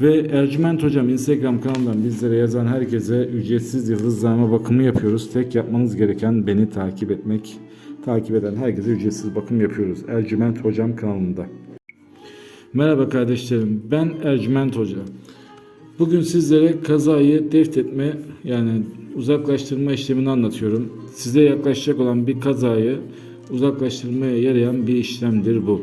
Ve Ercüment Hocam Instagram kanalından bizlere yazan herkese ücretsiz yıldızlama bakımı yapıyoruz. Tek yapmanız gereken beni takip etmek. Takip eden herkese ücretsiz bakım yapıyoruz. Ercüment Hocam kanalında. Merhaba kardeşlerim. Ben Ercüment Hoca. Bugün sizlere kazayı deftetme yani uzaklaştırma işlemini anlatıyorum. Size yaklaşacak olan bir kazayı uzaklaştırmaya yarayan bir işlemdir bu.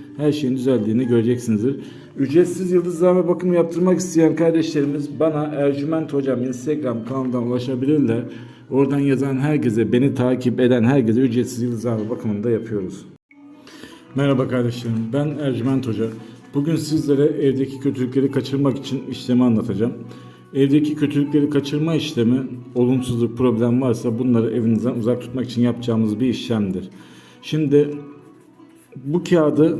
her şeyin düzeldiğini göreceksinizdir. Ücretsiz yıldızlama bakımı yaptırmak isteyen kardeşlerimiz bana Ercüment Hocam Instagram kanalından ulaşabilirler. Oradan yazan herkese, beni takip eden herkese ücretsiz yıldızlama bakımını da yapıyoruz. Merhaba kardeşlerim, ben Ercüment Hoca. Bugün sizlere evdeki kötülükleri kaçırmak için işlemi anlatacağım. Evdeki kötülükleri kaçırma işlemi, olumsuzluk, problem varsa bunları evinizden uzak tutmak için yapacağımız bir işlemdir. Şimdi bu kağıdı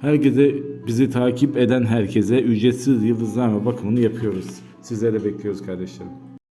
Herkese bizi takip eden herkese ücretsiz yıldızlame bakımını yapıyoruz. Sizleri bekliyoruz kardeşlerim.